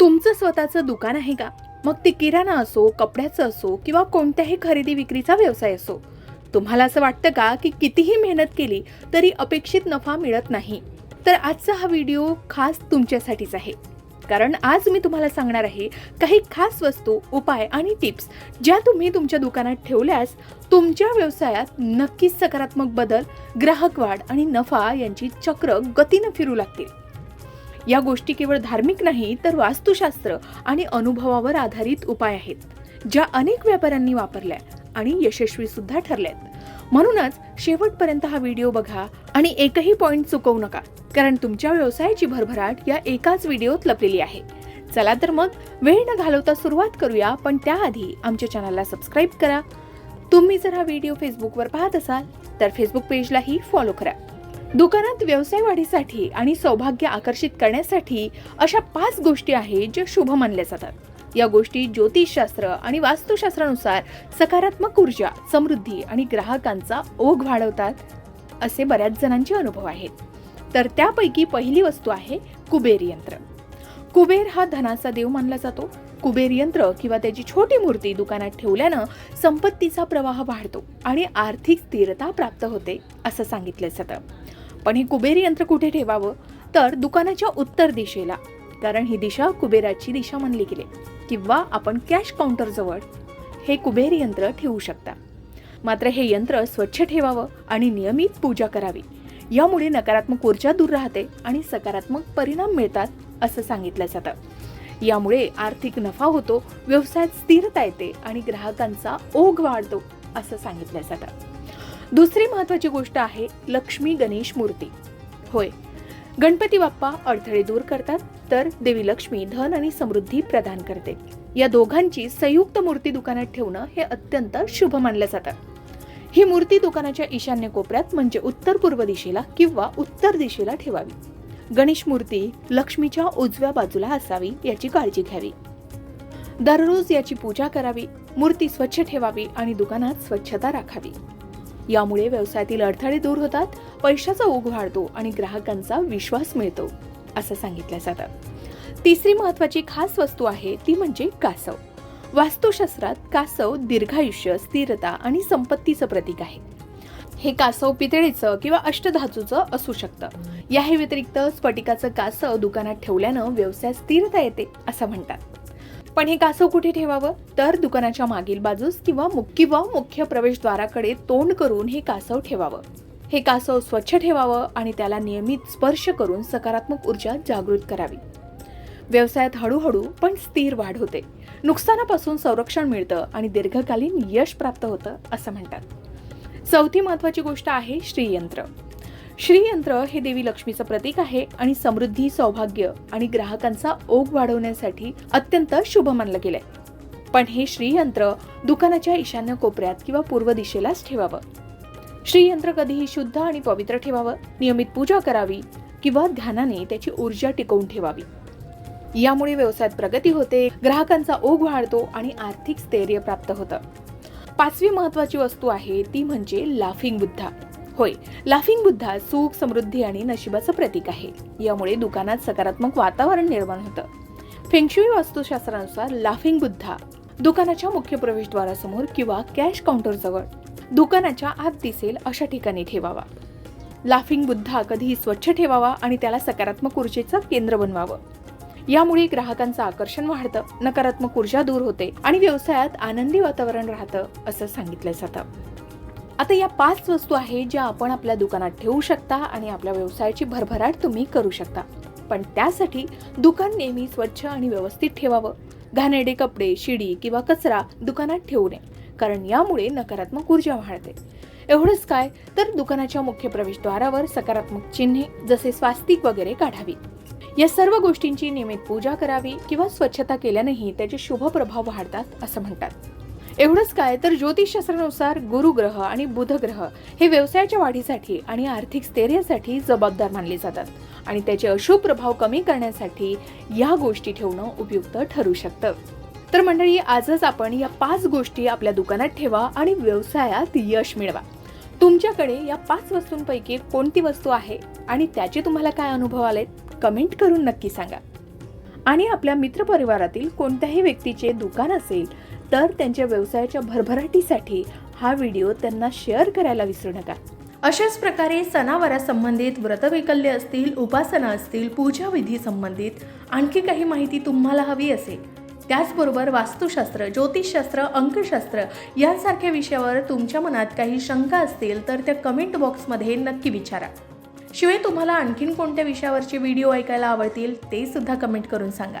तुमचं स्वतःचं दुकान आहे का? मग ते किराणा असो कपड्याचं असो किंवा कोणत्याही खरेदी विक्रीचा व्यवसाय असो. तुम्हाला असं वाटतं का की कितीही मेहनत केली तरी अपेक्षित नफा मिळत नाही? तर आजचा हा व्हिडिओ खास तुमच्यासाठीच आहे. कारण आज मी तुम्हाला सांगणार आहे काही खास वस्तू उपाय आणि टिप्स ज्या तुम्ही तुमच्या दुकानात ठेवल्यास तुमच्या व्यवसायात नक्कीच सकारात्मक बदल ग्राहक वाढ आणि नफा यांची चक्र गतीनं फिरू लागतील. या गोष्टी केवळ धार्मिक नाही तर वास्तुशास्त्र आणि अनुभवावर आधारित उपाय आहेत ज्या अनेक व्यापाऱ्यांनी वापरल्या आणि यशस्वी सुद्धा ठरल्यात. म्हणूनच शेवटपर्यंत हा व्हिडिओ बघा आणि एकही पॉइंट चुकवू नका कारण तुमच्या व्यवसायाची भरभराट या एकाच व्हिडिओत लपलेली आहे. चला तर मग वेळ न घालवता सुरुवात करूया पण त्याआधी आमच्या चॅनलला सबस्क्राईब करा. तुम्ही जर हा व्हिडिओ फेसबुकवर पाहत असाल तर फेसबुक पेजलाही फॉलो करा. दुकानात व्यवसाय वाढीसाठी आणि सौभाग्य आकर्षित करण्यासाठी अशा पाच गोष्टी आहेत ज्या शुभ मानल्या जातात. या गोष्टी ज्योतिषशास्त्र आणि वास्तुशास्त्रानुसार सकारात्मक ऊर्जा समृद्धी आणि ग्राहकांचा ओघ वाढवतात असे बऱ्याच जणांचे अनुभव आहेत. तर त्यापैकी पहिली वस्तू आहे कुबेर यंत्र. कुबेर हा धनाचा देव मानला जातो. कुबेर यंत्र किंवा त्याची छोटी मूर्ती दुकानात ठेवल्यानं संपत्तीचा प्रवाह वाढतो आणि आर्थिक स्थिरता प्राप्त होते असं सांगितलं जातं. पण हे कुबेर यंत्र कुठे ठेवावं? तर दुकानाच्या उत्तर दिशेला. कारण ही दिशा कुबेराची दिशा मानली गेली. किंवा आपण कॅश काउंटरजवळ हे कुबेर यंत्र ठेवू शकता. मात्र हे यंत्र स्वच्छ ठेवावं आणि नियमित पूजा करावी. यामुळे नकारात्मक ऊर्जा दूर राहते आणि सकारात्मक परिणाम मिळतात असं सांगितलं जातं. यामुळे आर्थिक नफा होतो व्यवसायात स्थिरता येते आणि ग्राहकांचा ओघ वाढतो असं सांगितलं जातं. दुसरी महत्वाची गोष्ट आहे लक्ष्मी गणेश मूर्ती. होय. गणपती बाप्पा अडथळे दूर करतात तर देवी लक्ष्मी धन आणि समृद्धी प्रदान करते. या दोघांची संयुक्त मूर्ती दुकानात ठेवणं हे अत्यंत शुभ मानलं जातं. ही मूर्ती दुकानाच्या ईशान्य कोपऱ्यात म्हणजे उत्तर पूर्व दिशेला किंवा उत्तर दिशेला ठेवावी. गणेश मूर्ती लक्ष्मीच्या उजव्या बाजूला असावी याची काळजी घ्यावी. दररोज याची पूजा करावी मूर्ती स्वच्छ ठेवावी आणि दुकानात स्वच्छता राखावी. यामुळे व्यवसायातील अडथळे दूर होतात पैशाचा ओघ वाढतो आणि ग्राहकांचा विश्वास मिळतो असं सांगितलं जातं. तिसरी महत्वाची खास वस्तू आहे ती म्हणजे कासव. वास्तुशास्त्रात कासव दीर्घायुष्य स्थिरता आणि संपत्तीचं प्रतीक आहे. हे कासव पितळेचं किंवा अष्टधातूचं असू शकतं. याही व्यतिरिक्त स्फटिकाचं कासव दुकानात ठेवल्यानं व्यवसाय स्थिरता येते असं म्हणतात. पण हे कासव कुठे ठेवावं? तर दुकानाच्या मागील बाजूस किंवा किंवा मुख्य प्रवेशद्वाराकडे तोंड करून हे कासव ठेवावं. हे कासव स्वच्छ ठेवावं आणि त्याला नियमित स्पर्श करून सकारात्मक ऊर्जा जागृत करावी. व्यवसायात हळूहळू पण स्थिर वाढ होते. नुकसानापासून संरक्षण मिळतं आणि दीर्घकालीन यश प्राप्त होतं असं म्हणतात. चौथी महत्वाची गोष्ट आहे श्रीयंत्र. श्रीयंत्र हे देवी लक्ष्मीचं प्रतीक आहे आणि समृद्धी सौभाग्य आणि ग्राहकांचा ओघ वाढवण्यासाठी अत्यंत शुभ मानलं गेलंय. पण हे श्रीयंत्र दुकानाच्या ईशान्य कोपऱ्यात किंवा पूर्व दिशेलाच ठेवावं. श्रीयंत्र कधीही शुद्ध आणि पवित्र ठेवावं नियमित पूजा करावी किंवा ध्यानाने त्याची ऊर्जा टिकवून ठेवावी. यामुळे व्यवसायात प्रगती होते ग्राहकांचा ओघ वाढतो आणि आर्थिक स्थैर्य प्राप्त होतं. पाचवी महत्वाची वस्तू आहे ती म्हणजे लाफिंग बुद्धा. होय लाफिंग बुद्धा सुख समृद्धी आणि नशिबाचं प्रतीक आहे. यामुळे दुकानात सकारात्मक वातावरण निर्माण होतं. फेंगशुई वास्तुशास्त्रानुसार लाफिंग बुद्धा दुकानाच्या मुख्य प्रवेशद्वारासमोर किंवा कॅश काउंटर जवळ दुकानाच्या आत दिसेल अशा ठिकाणी ठेवावा. लाफिंग बुद्धा कधीही स्वच्छ ठेवावा आणि त्याला सकारात्मक ऊर्जेचं केंद्र बनवावं. यामुळे ग्राहकांचं आकर्षण वाढतं नकारात्मक ऊर्जा दूर होते आणि व्यवसायात आनंदी वातावरण राहतं असं सांगितलं जातं. आता या पाच वस्तू आहेत ज्या आपण आपल्या दुकानात ठेवू शकता आणि आपल्या व्यवसायाची भरभराट तुम्ही करू शकता. पण त्यासाठी दुकान नेहमी स्वच्छ आणि व्यवस्थित ठेवावं. घाणेरडे कपडे शिडी किंवा कचरा दुकानात ठेवू नये कारण यामुळे नकारात्मक ऊर्जा वाढते. एवढंच काय तर दुकानाच्या मुख्य प्रवेशद्वारावर सकारात्मक चिन्हे जसे स्वास्तिक वगैरे काढावी. या सर्व गोष्टींची नियमित पूजा करावी किंवा स्वच्छता केल्यानेही त्याचे शुभ प्रभाव वाढतात असं म्हणतात. एवढंच काय तर ज्योतिषशास्त्रानुसार गुरुग्रह आणि बुधग्रह हे व्यवसायाच्या वाढीसाठी आणि आर्थिक स्थैर्यासाठी जबाबदार मानले जातात. आणि त्याचे अशुभ प्रभाव कमी करण्यासाठी या गोष्टी ठेवणं उपयुक्त ठरू शकतं. तर मंडळी आजच आपण या पाच गोष्टी आपल्या दुकानात ठेवा आणि व्यवसायात यश मिळवा. तुमच्याकडे या पाच वस्तूंपैकी कोणती वस्तू आहे आणि त्याचे तुम्हाला काय अनुभव आलेत कमेंट करून नक्की सांगा. आणि आपल्या मित्रपरिवारातील कोणत्याही व्यक्तीचे दुकान असेल तर त्यांच्या व्यवसायाच्या भरभराटीसाठी हा व्हिडिओ त्यांना शेअर करायला विसरू नका. अशाच प्रकारे सणावारासंबंधित व्रतवैकल्य असतील उपासना असतील पूजाविधी संबंधित आणखी काही माहिती तुम्हाला हवी असेल. त्याचबरोबर वास्तुशास्त्र ज्योतिषशास्त्र अंकशास्त्र यांसारख्या विषयावर तुमच्या मनात काही शंका असतील तर त्या कमेंट बॉक्समध्ये नक्की विचारा. शिवाय तुम्हाला आणखीन कोणत्या विषयावरचे व्हिडिओ ऐकायला आवडतील ते सुद्धा कमेंट करून सांगा.